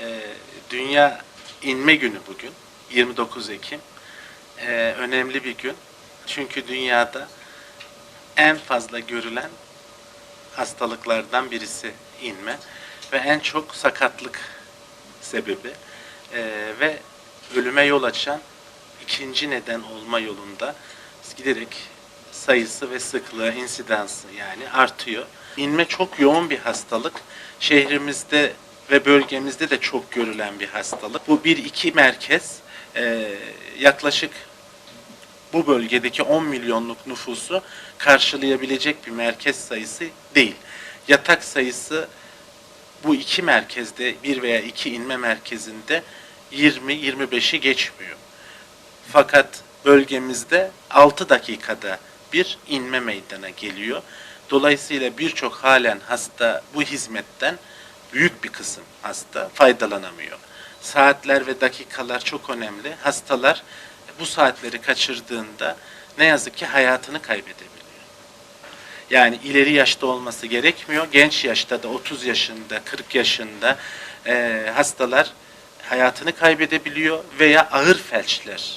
Ee, Dünya İnme Günü bugün. 29 Ekim. Ee, önemli bir gün. Çünkü dünyada en fazla görülen hastalıklardan birisi inme ve en çok sakatlık sebebi Ee, ve ölüme yol açan ikinci neden olma yolunda giderek sayısı ve sıklığı, insidansı yani artıyor. İnme çok yoğun bir hastalık. Şehrimizde ve bölgemizde de çok görülen bir hastalık. Bu bir iki merkez e, yaklaşık bu bölgedeki 10 milyonluk nüfusu karşılayabilecek bir merkez sayısı değil. Yatak sayısı bu iki merkezde bir veya iki inme merkezinde 20-25'i geçmiyor. Fakat bölgemizde 6 dakikada bir inme meydana geliyor. Dolayısıyla birçok halen hasta bu hizmetten büyük bir kısım hasta faydalanamıyor. Saatler ve dakikalar çok önemli. Hastalar bu saatleri kaçırdığında ne yazık ki hayatını kaybedebiliyor. Yani ileri yaşta olması gerekmiyor. Genç yaşta da 30 yaşında, 40 yaşında e, hastalar hayatını kaybedebiliyor veya ağır felçler